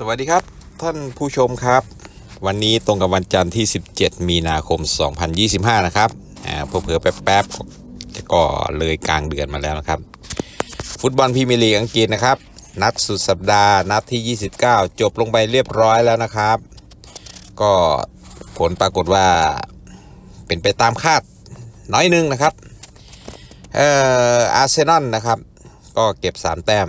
สวัสดีครับท่านผู้ชมครับ วันนี้ตรงกับวันจันทร์ที่ 17 มีนาคม 2025 นะครับอ่าเผื่อแป๊บๆจะก็เลยกลางเดือนมาแล้วนะครับ ฟุตบอลพรีเมียร์ลีกอังกฤษนะครับ นัดสุดสัปดาห์นัดที่ 29 จบลงไปเรียบร้อยแล้วนะครับ ก็ผลปรากฏว่าเป็นไปตามคาดน้อยนึงนะครับเอ่ออาร์เซนอลนะครับ ก็เก็บ 3 แต้ม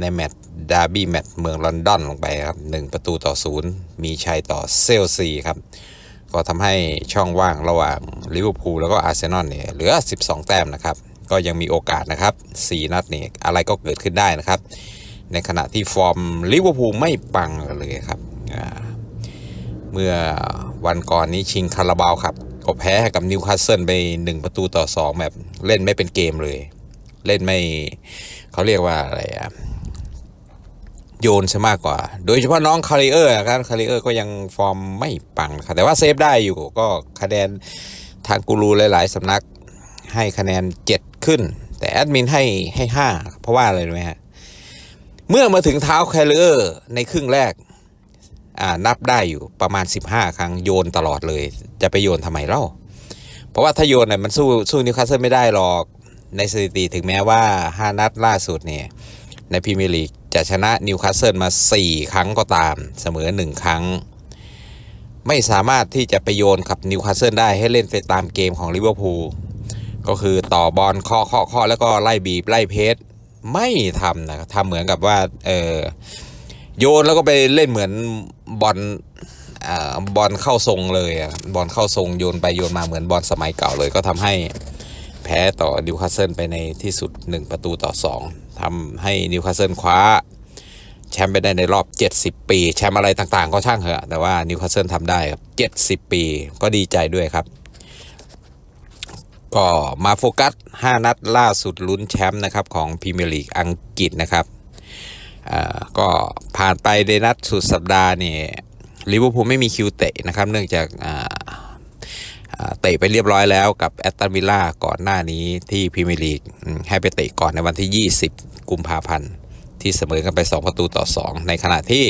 ในแมตช์ ดาร์บี้แมตช์เมืองลอนดอนลงไปครับ1ประตูต่อศูนย์มีชัยต่อเซลซีครับ ก็ทำให้ช่องว่างระหว่างลิเวอร์พูลแล้วก็อาร์เซนอลเนี่ยเหลือ 12 แต้มนะครับ ก็ยังมีโอกาสนะครับ 4 นัดนี่อะไรก็เกิดขึ้นได้นะครับ ในขณะที่ฟอร์มลิเวอร์พูลไม่ปังเลยครับ เมื่อวันก่อนนี้ชิงคาราบาวครับก็แพ้กับนิวคาสเซิลไป 1 ประตูต่อ 2 แบบเล่นไม่เป็นเกมเลย เล่นไม่เขาเรียกว่าอะไรอะ โยนซะมากกว่า โดยเฉพาะน้องคาริเออร์ครับคาริเออร์ก็ยังฟอร์มไม่ปังครับแต่ว่าเซฟได้อยู่ก็คะแนนทางกูรูหลาย ๆสำนักให้คะแนน 7 ขึ้น แต่แอดมินให้ให้ 5 เพราะว่าอะไรรู้ไหมฮะ เมื่อมาถึงเท้าแคลเลอร์ในครึ่งแรกอ่านับได้อยู่ประมาณ 15 ครั้งโยนตลอดเลย จะไปโยนทำไมเล่า เพราะว่าถ้าโยนเนี่ยมันสู้สู้นิวคาสเซิลไม่ได้หรอกในสถิติถึงแม้ว่า 5 นัดล่าสุดเนี่ยในพรีเมียร์ลีก จะชนะนิวคาสเซิลมา 4 ครั้งก็ตามเสมอ 1 ครั้ง ไม่สามารถที่จะไปโยนกับนิวคาสเซิลได้ให้เล่นไปตามเกมของลิเวอร์พูลก็คือต่อบอลเคาะเคาะเคาะแล้วก็ไล่บีบไล่เพสไม่ทำนะทำเหมือนกับว่าเออโยนแล้วก็ไปเล่นเหมือนบอลบอลเข้าทรงเลยอะบอลเข้าทรงโยนไปโยนมาเหมือนบอลสมัยเก่าเลยก็ทำให้ แพ้ต่อนิวคาสเซิลไปในที่สุด 1 ประตูต่อ 2ทำให้นิวคาสเซิลคว้า แชมป์ไปได้ในรอบ 70 ปี แชมป์อะไรต่างๆ ก็ช่างเถอะ แต่ว่านิวคาสเซิลทำได้ครับ 70 ปีก็ดีใจด้วยครับ ก็มาโฟกัส 5 นัดล่าสุดลุ้นแชมป์นะครับของพรีเมียร์ลีกอังกฤษนะครับอ่าก็ผ่านไปในนัดสุดสัปดาห์นี่ลิเวอร์พูลไม่มีคิวเตะนะครับ เนื่องจากอ่า เตะไปเรียบร้อยแล้วกับแอตตันวิลล่าก่อนหน้านี้ที่พรีเมียร์ลีกให้ไปเตะก่อนในวันที่ 20 กุมภาพันธ์ ที่เสมอกันไป 2 ประตูต่อ 2 ในขณะที่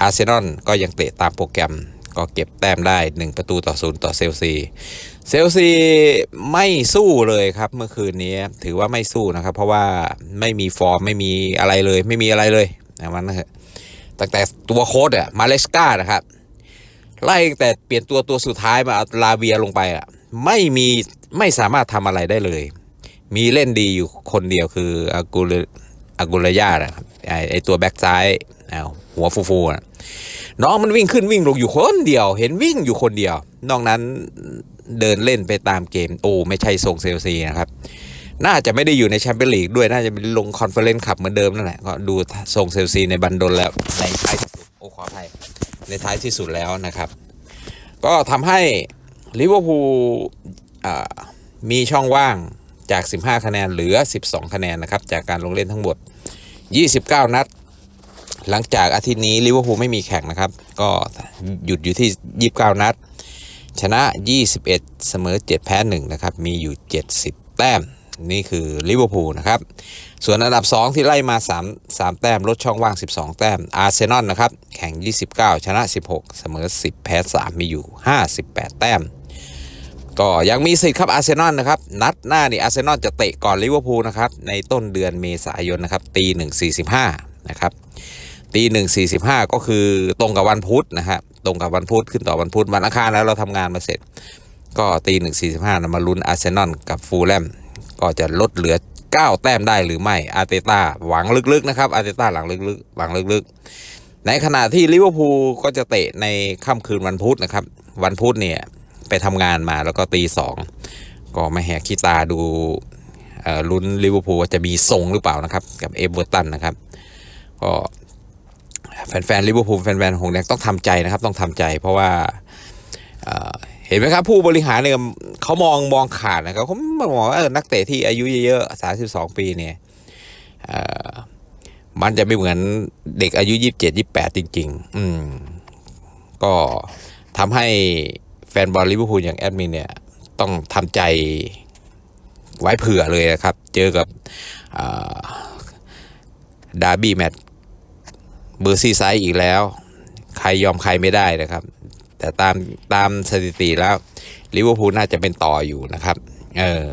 อาร์เซนอลก็ยังเตะตามโปรแกรมก็เก็บแต้มได้ 1 ประตูต่อ0ต่อเซลซี เซลซีไม่สู้เลยครับเมื่อคืนนี้ถือว่าไม่สู้นะครับ เพราะว่าไม่มีฟอร์มไม่มีอะไรเลย ไม่มีอะไรเลยนะมันนะฮะตั้งแต่ตัวโค้ดอะมาเลสกานะครับ ไล่แต่เปลี่ยนตัวตัวสุดท้ายมาอาลาเวียลงไปอะไม่มีไม่สามารถทำอะไรได้เลย มีเล่นดีอยู่คนเดียวคืออากูลอากูลยานะครับไอไอตัวแบ็กซ้ายเอาหัวฟูๆนะน้องมันวิ่งขึ้นวิ่งลงอยู่คนเดียว เห็นวิ่งอยู่คนเดียว นอกนั้นเดินเล่นไปตามเกม โอ้ ไม่ใช่ทรงเซลซีนะครับ น่าจะไม่ได้อยู่ในแชมเปี้ยนลีกด้วย น่าจะเป็นลงคอนเฟอเรนซ์ขับเหมือนเดิมนั่นแหละ ก็ดูทรงเซลซีในบันดลแล้วในท้ายโอ้ขออภัย ในท้ายที่สุดแล้วนะครับ ก็ทำให้ลิเวอร์พูลมีช่องว่างจาก 15 คะแนนเหลือ 12 คะแนนนะครับ จากการลงเล่นทั้งหมด 29 นัด หลังจากอาทิตย์นี้ลิเวอร์พูลไม่มีแข่งนะครับ ก็หยุดอยู่ที่ 29 นัด ชนะ 21 เสมอ 7 แพ้ 1 นะครับ มีอยู่ 70 แต้ม นี่คือลิเวอร์พูลนะครับ ส่วนอันดับ 2 ที่ไล่มา 3 3 แต้มลดช่องว่าง 12 แต้มอาร์เซนอลนะครับ แข่ง 29 ชนะ 16 เสมอ 10 แพ้ 3 มีอยู่ 58 แต้ม ก็ยังมีสิทธิ์ครับอาร์เซนอลนะครับ นัดหน้านี่อาร์เซนอลจะเตะก่อนลิเวอร์พูลนะครับ ในต้นเดือนเมษายนนะครับตีหนึ่งสี่สิบห้านะครับตีหนึ่งสี่สิบห้าก็คือตรงกับวันพุธนะฮะตรงกับวันพุธขึ้นต่อวันพุธวันอังคารแล้วเราทำงานมาเสร็จ ก็ตีหนึ่งสี่สิบห้ามาลุ้นอาร์เซนอลกับฟูลแลม ก็จะลดเหลือ 9 แต้มได้หรือไม่อาร์เตต้าหวังลึกๆนะครับอาร์เตต้าหลังลึกๆหวังลึกๆ ในขณะที่ลิเวอร์พูลก็จะเตะในค่ำคืนวันพุธนะครับ วันพุธเนี่ยไปทำงานมาแล้วก็ตีสองก็มาแหกขี้ตาดูลุ้นลิเวอร์พูลจะมีทรงหรือเปล่านะครับ กับเอเวอร์ตันนะครับ ก็แฟนๆลิเวอร์พูลแฟนๆหงแดงต้องทำใจนะครับ ต้องทำใจ เพราะว่า เห็นไหมครับ ผู้บริหารเนี่ยเขามองมองขาดนะครับเขามองว่านักเตะที่อายุเยอะๆสาสิบสองปีเนี่ยมันจะไม่เหมือนเด็กอายุยี่สิบเจ็ดยี่แปดจริง ๆ อืม ก็ทำให้แฟนบอลลิเวอร์พูลอย่างแอดมินเนี่ย ต้องทำใจไว้เผื่อเลยนะครับ เจอกับดาร์บี้แมตช์เบอร์ซีไซด์อีกแล้ว ใครยอมใครไม่ได้นะครับ แต่ตามตามสถิติแล้วลิเวอร์พูลน่าจะเป็นต่ออยู่นะครับ เออ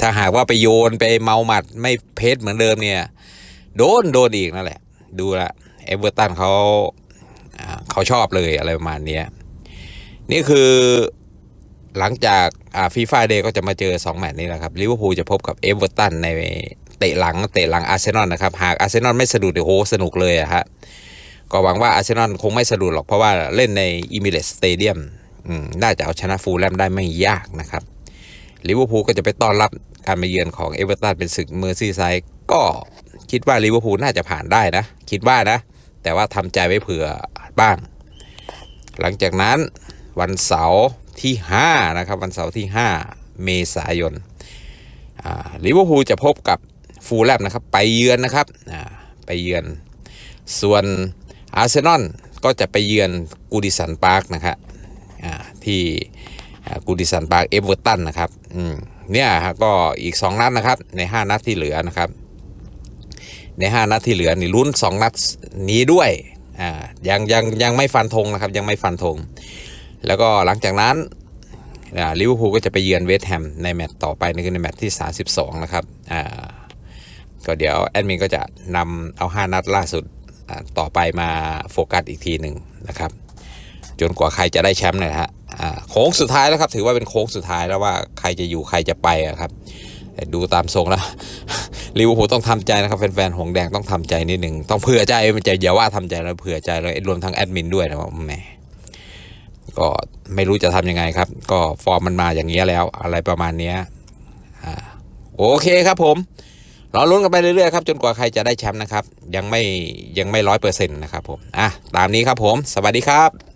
ถ้าหากว่าไปโยนไปเมาหมัดไม่เพชเหมือนเดิมเนี่ย โดนโดนอีกนั่นแหละ ดูละเอเวอร์ตันเขาเขาชอบเลยอะไรประมาณนี้นี่คือหลังจากฟีฟ่าเดย์ก็จะมาเจอ 2 แมตช์นี้แหละครับลิเวอร์พูลจะพบกับเอเวอร์ตันในเตะหลังเตะหลังอาร์เซนอลนะครับ หากอาร์เซนอลไม่สะดุดโอ้โหสนุกเลยอะฮะ ก็หวังว่าอาร์เซนอลคงไม่สะดุดหรอกเพราะว่าเล่นในอิมิเรตสเตเดียมน่าจะเอาชนะฟูลแลมได้ไม่ยากนะครับลิเวอร์พูลก็จะไปต้อนรับการมาเยือนของเอเวอร์ตันเป็นศึกเมอร์ซีไซด์ก็คิดว่าลิเวอร์พูลน่าจะผ่านได้นะ คิดว่านะ แต่ว่าทำใจไว้เผื่อบ้าง หลังจากนั้นวันเสาร์ที่ 5 นะครับ วันเสาร์ที่ 5 เมษายนลิเวอร์พูลจะพบกับฟูลแลมนะครับ ไปเยือนนะครับไปเยือน ส่วน อาร์เซนอลก็จะไปเยือนกูดิสันพาร์คนะครับที่กูดิสันปาร์กเอเวอร์ตันนะครับเนี่ยก็อีก 2 นัดนะครับใน 5 นัดที่เหลือนะครับใน 5 นัดที่เหลือนี่ลุ้น 2 นัดนี้ด้วยอ่ายังยังยังไม่ฟันธงนะครับยังไม่ฟันธง แล้วก็หลังจากนั้นลิเวอร์พูลก็จะไปเยือนเวสต์แฮมในแมตต์ต่อไปนั่คือในแมตต์ที่ 32 นะครับอ่าก็เดี๋ยวแอดมินก็จะนำเอา 5 นัดล่าสุด ต่อไปมาโฟกัสอีกทีหนึ่งนะครับ จนกว่าใครจะได้แชมป์เนี่ยนะฮะโค้งสุดท้ายแล้วครับ ถือว่าเป็นโค้งสุดท้ายแล้วว่าใครจะอยู่ใครจะไปอะครับ ดูตามทรงแล้วลิเวอร์พูลต้องทำใจนะครับแฟนๆหงแดงต้องทำใจนิดหนึ่งต้องเผื่อใจมันจะอย่าว่าทำใจแล้วเผื่อใจเลยรวมทั้งแอดมินด้วยนะว่าแหมก็ไม่รู้จะทำยังไงครับ ก็ฟอร์มมันมาอย่างเงี้ยแล้ว อะไรประมาณเนี้ยอ่าโอเคครับผม รอลุ้นกันไปเรื่อยๆครับจนกว่าใครจะได้แชมป์นะครับ ยังไม่ยังไม่ร้อยเปอร์เซ็นต์นะครับผมอะตามนี้ครับผม สวัสดีครับ